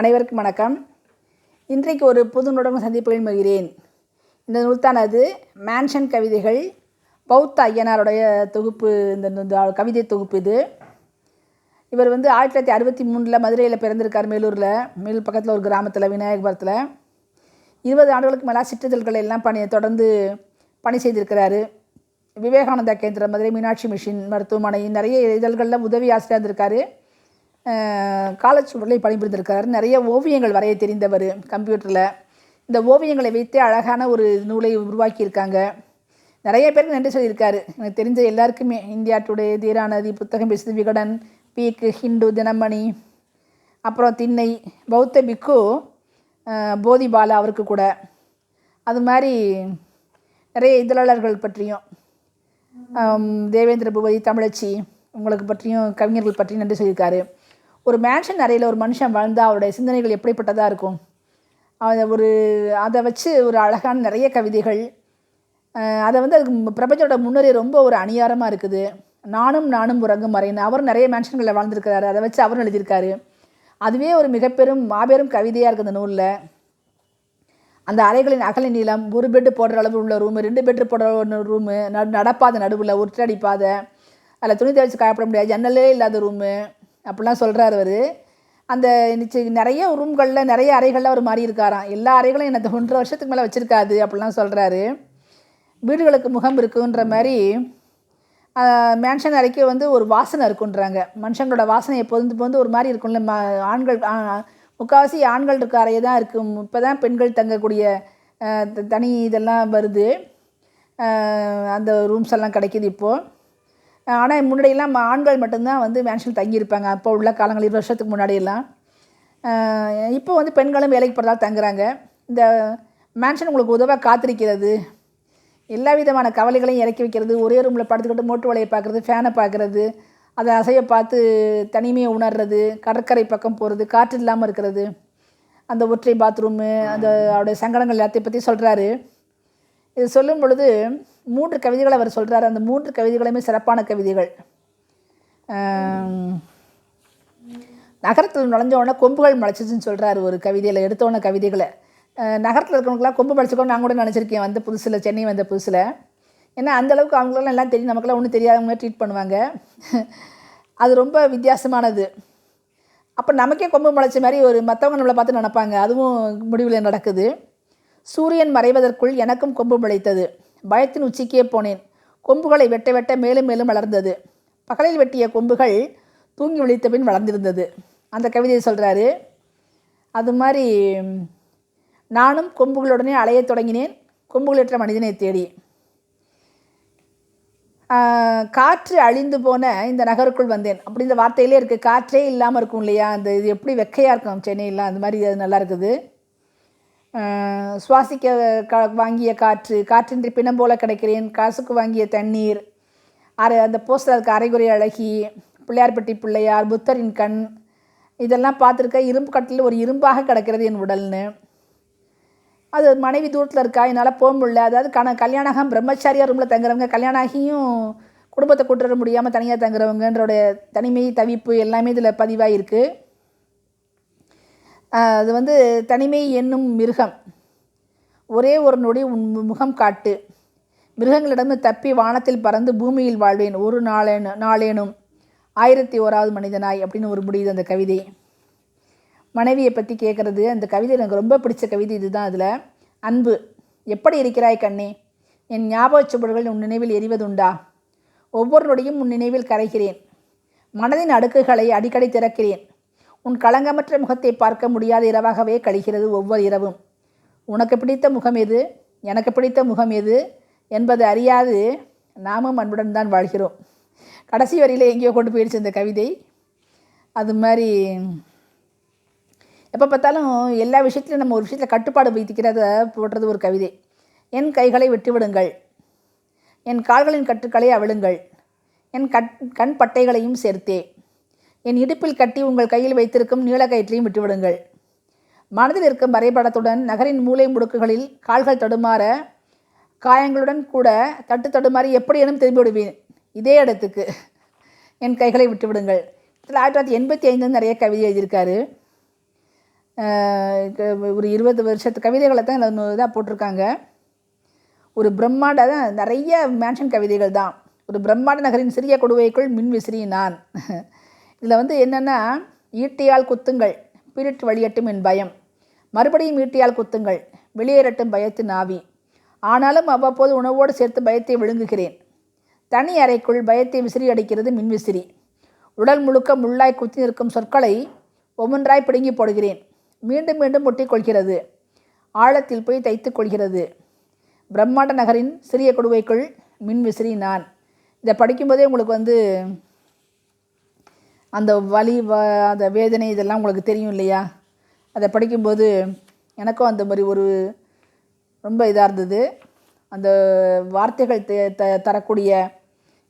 அனைவருக்கும் வணக்கம். இன்றைக்கு ஒரு புது நுடன் சந்திப்புகளில் மகிழ்கிறேன் இந்த நூல்தானது மேன்ஷன் கவிதைகள் பௌத்த ஐயனாருடைய தொகுப்பு இந்த இந்த கவிதை தொகுப்பு இது. இவர் வந்து ஆயிரத்தி தொள்ளாயிரத்தி அறுபத்தி மூணில் மதுரையில் பிறந்திருக்கார் மேலூரில் மேலூர் பக்கத்தில் ஒரு கிராமத்தில் விநாயகபுரத்தில் இருபது ஆண்டுகளுக்கு மேலே சிற்றிதழ்கள் எல்லாம் பணி தொடர்ந்து பணி செய்திருக்கிறாரு. விவேகானந்தா கேந்திர மதுரை மீனாட்சி மிஷின் மருத்துவமனை நிறைய இதழ்களில் உதவி ஆசிரியர் இருந்திருக்காரு. காலேஜ் உடலை பணிபுரிந்திருக்காரு. நிறைய ஓவியங்கள் வரைய தெரிந்தவர் கம்ப்யூட்டரில். இந்த ஓவியங்களை வைத்தே அழகான ஒரு நூலை உருவாக்கியிருக்காங்க நிறைய பேருக்கு நன்றி சொல்லியிருக்காரு. எனக்கு தெரிஞ்ச எல்லாருக்குமே. இந்தியா டுடே தீராநதி புத்தகம் பேசுது விகடன் பீக்கு ஹிந்து தினமணி அப்புறம் திண்ணை பௌத்த பிக்கு போதிபாலா அவருக்கு கூட. அது மாதிரி நிறைய இதழாளர்கள் பற்றியும் தேவேந்திர பூபதி தமிழச்சி உங்களுக்கு பற்றியும் கவிஞர்கள் பற்றியும் நன்றி சொல்லியிருக்காரு. ஒரு மேன்ஷன் அறையில் ஒரு மனுஷன் வாழ்ந்தால் அவருடைய சிந்தனைகள் எப்படிப்பட்டதாக இருக்கும்? அதை ஒரு அதை வச்சு ஒரு அழகான நிறைய கவிதைகள். அதை வந்து அதுக்கு பிரபஞ்சோட முன்னரே ரொம்ப ஒரு அணியாரமாக இருக்குது. நானும் நானும் உறங்கும் மறைன்னு அவர் நிறைய மேன்ஷன்களில் வாழ்ந்திருக்கிறாரு. அதை வச்சு அவரும் எழுதியிருக்காரு. அதுவே ஒரு மிகப்பெரும் மாபெரும் கவிதையாக இருக்குது அந்த நூலில். அந்த அறைகளின் அகல நீளம் ஒரு பெட்டு போடுற அளவு உள்ள ரூமு ரெண்டு பெட்டு போடுற ஒன்று ரூமு நடு நடப்பாத நடுவில் ஒற்றடிப்பாத அதில் துணி துவைச்சு காயப்பட முடியாது ஜன்னலே இல்லாத ரூமு அப்படிலாம் சொல்கிறார் அவர். அந்த நிச்சய நிறைய ரூம்களில் நிறைய அறைகளில் அவர் மாறி இருக்காராம் எல்லா அறைகளும் எனக்கு ஒன்றரை வருஷத்துக்கு மேலே வச்சுருக்காது அப்படிலாம் சொல்கிறாரு வீடுகளுக்கு முகம் இருக்குன்ற மாதிரி மேன்ஷன் அறைக்கு வந்து ஒரு வாசனை இருக்குன்றாங்க. மனுஷங்களோட வாசனை எப்போது வந்து ஒரு மாதிரி இருக்கும்ல. ம ஆண்கள் முக்கால்வாசி ஆண்கள் இருக்க அறையே தான் இருக்கும். இப்போ தான் பெண்கள் தங்கக்கூடிய த- தனி இதெல்லாம் வருது. அந்த ரூம்ஸ் எல்லாம் கிடைக்கிது இப்போது ஆனால் முன்னாடியெல்லாம் ம- ஆண்கள் மட்டும்தான் வந்து மேன்ஷன் தங்கியிருப்பாங்க. அப்போ உள்ள காலங்கள் இருபது வருஷத்துக்கு முன்னாடியெல்லாம். இப்போ வந்து பெண்களும் வேலைக்கு போகிறதால தங்குறாங்க. இந்த மேன்ஷன் உங்களுக்கு உதவ காத்திருக்கிறது. எல்லா விதமான கவலைகளையும் இறக்கி வைக்கிறது. ஒரே ரூமில் படுத்துக்கிட்டு மோட்டு வலையை பார்க்குறது ஃபேனை பார்க்குறது. அதை அசைய பார்த்து தனிமையை உணர்றது கடற்கரை பக்கம் போகிறது காற்று இல்லாமல் இருக்கிறது. அந்த ஒற்றை பாத்ரூமு அந்த அவருடைய சங்கடங்கள் எல்லாத்தையும் பற்றி சொல்கிறாரு இது சொல்லும் பொழுது மூன்று கவிதைகள் அவர் சொல்கிறார் அந்த மூன்று கவிதைகளுமே சிறப்பான கவிதைகள். நகரத்தில் நுழைஞ்ச உடனே கொம்புகள் முளைச்சிச்சுன்னு சொல்கிறாரு ஒரு கவிதையில் எடுத்தோடனே கவிதைகளை. நகரத்தில் இருக்கிறவங்களாம் கொம்பு முளைச்சிக்கோ நான் கூட நினச்சிருக்கேன். வந்த புதுசில் சென்னை வந்த புதுசில். ஏன்னா அந்தளவுக்கு அவங்களெல்லாம் எல்லாம் தெரியும். நமக்கெல்லாம் ஒன்றும் தெரியாதவங்க ட்ரீட் பண்ணுவாங்க. அது ரொம்ப வித்தியாசமானது. அப்போ நமக்கே கொம்பு முளைச்ச மாதிரி ஒரு மற்றவங்க நம்மளை பார்த்து நினைப்பாங்க. அதுவும் முடிவில் நடக்குது. சூரியன் மறைவதற்குள் எனக்கும் கொம்பு முளைத்தது. பயத்தின் உச்சிக்கே போனேன். கொம்புகளை வெட்ட வெட்ட மேலும் மேலும் வளர்ந்தது. பகலில் வெட்டிய கொம்புகள் தூங்கி விழித்த பின் வளர்ந்திருந்தது. அந்த கவிதையை சொல்கிறாரு அது மாதிரி நானும் கொம்புகளுடனே அலைய தொடங்கினேன். கொம்புகளற்ற மனிதனை தேடி. காற்று அழிந்து போன இந்த நகருக்குள் வந்தேன். அப்படி இந்த வார்த்தையிலே இருக்குது காற்றே இல்லாமல் இருக்கும் இல்லையா? அந்த இது எப்படி வெக்கையாக இருக்கும்? சென்னையெல்லாம் அந்த மாதிரி அது நல்லா இருக்குது. சுவாசிக்க க வாங்கிய காற்று காற்றின்றி பிணம் போல கிடைக்கிறேன் காசுக்கு வாங்கிய தண்ணீர் அரை அந்த போஸ்டர் அதுக்கு அரைகுறை அழகி பிள்ளையார்பட்டி பிள்ளையார் புத்தரின் கண் இதெல்லாம் பார்த்துருக்க இரும்பு கட்டில் ஒரு இரும்பாக கிடக்கிறது என் உடல்னு. அது மனைவி தூரத்தில் இருக்கா என்னால் போக முடியல. அதாவது கண கல்யாணம் பிரம்மச்சாரியா ரூமில் தங்குறவங்க கல்யாணம் ஆகியும் குடும்பத்தை கூட்டுற முடியாமல் தனியாக தங்குறவங்கன்றோட தனிமை தவிப்பு எல்லாமே இதில் பதிவாக இருக்குது அது வந்து தனிமை என்னும் மிருகம். ஒரே ஒரு நொடி உன் முகம் காட்டு. மிருகங்களிடம் தப்பி வானத்தில் பறந்து பூமியில் வாழ்வேன். ஒரு நாளேனும் நாளேனும் ஆயிரத்தி ஓராவது மனிதனாய் அப்படின்னு ஒரு முடியுது அந்த கவிதை. மனைவியை பற்றி கேட்குறது அந்த கவிதை எனக்கு ரொம்ப பிடிச்ச கவிதை இதுதான் அதில். அன்பு. எப்படி இருக்கிறாய் கண்ணே? என் ஞாபகச் சுவடுகள் உன் நினைவில் எரிவதுண்டா? ஒவ்வொரு நொடியும் உன் நினைவில் கரைகிறேன். மனதின் அடுக்குகளை அடிக்கடி திறக்கிறேன். உன் களங்கமற்ற முகத்தை பார்க்க முடியாத இரவாகவே கழிகிறது ஒவ்வொரு இரவும். உனக்கு பிடித்த முகம் எது? எனக்கு பிடித்த முகம் எது? என்பது அறியாது. நாமும் அன்புடன் தான் வாழ்கிறோம். கடைசி வரியில் எங்கேயோ கொண்டு போயிடுச்சு இந்த கவிதை. அது மாதிரி எப்போ பார்த்தாலும் எல்லா விஷயத்துலையும் நம்ம ஒரு விஷயத்தில் கட்டுப்பாடு வைத்திக்கிறத போடுறது ஒரு கவிதை. என் கைகளை விட்டுவிடுங்கள். என் கால்களின் கட்டுக்களை அவிழுங்கள். என் கட் கண் பட்டைகளையும் சேர்த்தே. என் இடுப்பில் கட்டி உங்கள் கையில் வைத்திருக்கும் நீலக்கயிற்றையும் விட்டுவிடுங்கள். மனதில் இருக்கும் வரைபடத்துடன் நகரின் மூலை முடுக்குகளில் கால்கள் தடுமாற காயங்களுடன் கூட தட்டு தடுமாறி எப்படியேனும் திரும்பி விடுவேன் இதே இடத்துக்கு என் கைகளை விட்டுவிடுங்கள். இதில் ஆயிரத்தி தொள்ளாயிரத்தி எண்பத்தி ஐந்து நிறைய கவிதை எழுதியிருக்காரு. ஒரு இருபது வருஷத்து கவிதைகளை தான் இதாக போட்டிருக்காங்க. ஒரு பிரம்மாண்ட தான் நிறைய மேன்ஷன் கவிதைகள் தான். ஒரு பிரம்மாண்ட நகரின் சிறிய கொடுவைக்குள் மின் விசிறி நான் இதில் வந்து என்னென்னா ஈட்டியால் குத்துங்கள் பீரிட்டு வழியட்டும் என் பயம். மறுபடியும் ஈட்டியால் குத்துங்கள் வெளியேறட்டும் பயத்து நாவி. ஆனாலும் அவ்வப்போது உணவோடு சேர்த்து பயத்தை விழுங்குகிறேன். தனி அறைக்குள் பயத்தை விசிறி அடிக்கிறது மின்விசிறி உடல் முழுக்க முள்ளாய் குத்தி நிற்கும் சொற்களை ஒவ்வொன்றாய் பிடுங்கி போடுகிறேன். மீண்டும் மீண்டும் முட்டிக்கொள்கிறது ஆழத்தில் போய் தைத்துக் கொள்கிறது. பிரம்மாண்ட நகரின் சிறிய கொடுவைக்குள் மின்விசிறி நான். இதை படிக்கும்போதே உங்களுக்கு வந்து அந்த வலி வ அந்த வேதனை இதெல்லாம் உங்களுக்கு தெரியும் இல்லையா? அதை படிக்கும்போது எனக்கும் அந்த மாதிரி ஒரு ரொம்ப இதாக இருந்தது. அந்த வார்த்தைகள் த த தரக்கூடிய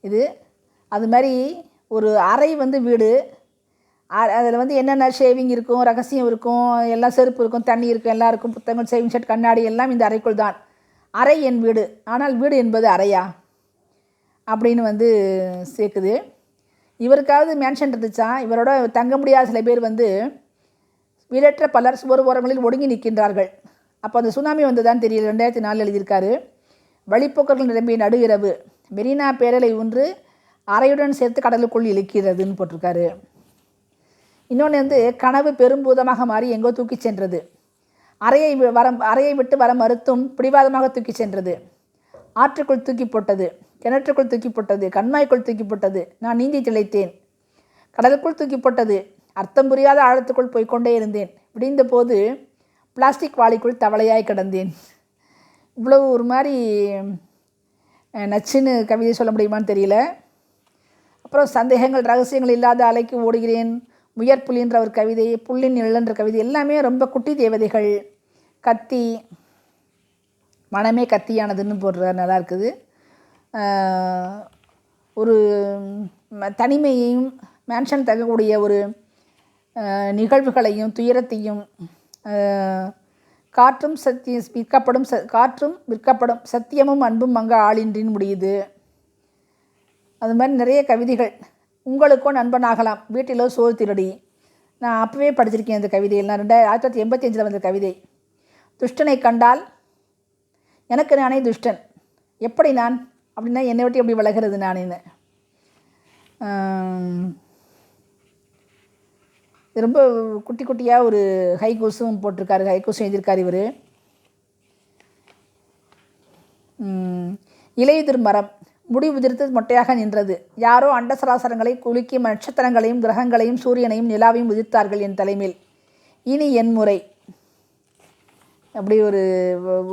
இது. அது மாதிரி ஒரு அறை வந்து வீடு. அதில் வந்து என்னென்ன ஷேவிங் இருக்கும் ரகசியம் இருக்கும் எல்லாம் செருப்பு இருக்கும் தண்ணி இருக்கும் எல்லாம் இருக்கும் புத்தகம் சேவிங் ஷர்ட் கண்ணாடி எல்லாம் இந்த அறைக்குள் தான். அறை என் வீடு. ஆனால் வீடு என்பது அறையா? அப்படின்னு வந்து சேர்க்குது. இவருக்காவது மேன்ஷன் இருந்துச்சா? இவரோட தங்க முடியாத சில பேர் வந்து வீடற்ற பலர் சுவர் ஓரங்களில் ஒடுங்கி நிற்கின்றார்கள். அப்போ அந்த சுனாமி வந்ததான் தெரியல. ரெண்டாயிரத்தி நாலு எழுதியிருக்காரு. வழிப்போக்கர்கள் நிரம்பிய நடு இரவு மெரினா பேரலை ஒன்று அறையுடன் சேர்த்து கடலுக்குள் இழுக்கிறதுன்னு போட்டிருக்காரு. இன்னொன்று வந்து கனவு பெரும்பூதமாக மாறி எங்கோ தூக்கிச் சென்றது. அறையை வி- வர அறையை விட்டு வர மறுத்தும் பிடிவாதமாக தூக்கிச் சென்றது. ஆற்றுக்குள் தூக்கி போட்டது. கிணற்றுக்குள் தூக்கி போட்டது கண்மாய்க்குள் தூக்கி போட்டது நான் நீந்தி திளைத்தேன். கடலுக்குள் தூக்கி போட்டது அர்த்தம் புரியாத ஆழத்துக்குள் போய்க்கொண்டே இருந்தேன். விடிந்த போது பிளாஸ்டிக் வாளிக்குள் தவளையாய் கிடந்தேன். இவ்வளவு ஒரு மாதிரி நச்சுன்னு கவிதை சொல்ல முடியுமான்னு தெரியல. அப்புறம் சந்தேகங்கள் ரகசியங்கள் இல்லாத அலைக்கு ஓடுகிறேன். முயற்புலின்ற ஒரு கவிதை புல்லின் நிழல்ன்ற கவிதை எல்லாமே ரொம்ப குட்டி தேவதைகள். கத்தி மனமே கத்தியானதுன்னு போடுற நல்லா இருக்குது. ஒரு தனிமையையும் மேன்ஷன் தகக்கூடிய ஒரு நிகழ்வுகளையும் துயரத்தையும் காற்றும் சத்திய விற்கப்படும் ச காற்றும் விற்கப்படும் சத்தியமும் அன்பும் அங்கே ஆளின்றின் முடியுது. அது மாதிரி நிறைய கவிதைகள். உங்களுக்கும் நண்பனாகலாம். வீட்டிலோ சோறு திருடி. நான் அப்போவே படிச்சிருக்கேன் இந்த கவிதையெல்லாம் ரெண்டாயிரம் ஆயிரத்தி தொள்ளாயிரத்தி எண்பத்தி அஞ்சில் வந்த கவிதை. துஷ்டனை கண்டால் எனக்கு நானே துஷ்டன். எப்படி நான் அப்படின்னா என்னை விட்டு எப்படி விலகிறது நானேன்னு இது ரொம்ப குட்டி குட்டியாக ஒரு ஹைகூஸும் போட்டிருக்காரு. ஹைகூஸும் எழுதியிருக்கார் இவர். இலையுதிர் மரம். முடி உதிர்த்து மொட்டையாக நின்றது. யாரோ அண்டசராசரங்களை குலுக்கி நட்சத்திரங்களையும் கிரகங்களையும் சூரியனையும் நிலாவையும் உதிர்த்தார்கள் என் தலைமையில் இனி என் முறை. அப்படி ஒரு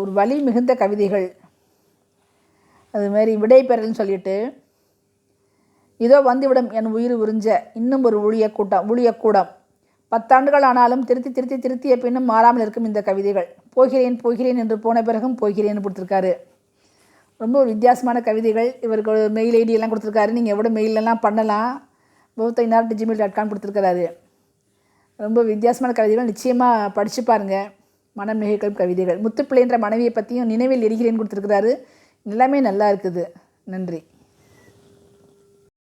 ஒரு வலி மிகுந்த கவிதைகள். அது மாதிரி விடை சொல்லிட்டு இதோ வந்துவிடும் என் உயிர் உறிஞ்ச இன்னும் ஒரு ஊழிய கூட்டம் ஊழியக்கூடம் பத்தாண்டுகள் ஆனாலும் திருத்தி திருத்தி திருத்திய பின்னும் மாறாமல் இருக்கும் இந்த கவிதைகள். போகிறேன் போகிறேன் என்று போன பிறகும் போகிறேன்னு கொடுத்துருக்காரு. ரொம்ப ஒரு வித்தியாசமான கவிதைகள். இவருக்கு ஒரு மெயில் ஐடியெல்லாம் கொடுத்துருக்காரு. நீங்கள் எவ்வளோ மெயிலெல்லாம் பண்ணலாம் பௌத்த இன்னார் டிஜிமெயில் டாட் காம் கொடுத்துருக்காரு ரொம்ப வித்தியாசமான கவிதைகள். நிச்சயமாக படித்து பாருங்கள் மனம் நிகழ்க்கும் கவிதைகள். முத்துப்பிள்ளைன்ற மனைவியை பற்றியும் நினைவில் எரிகிறேன்னு கொடுத்துருக்கிறாரு. எல்லாமே நல்லா இருக்குது. நன்றி.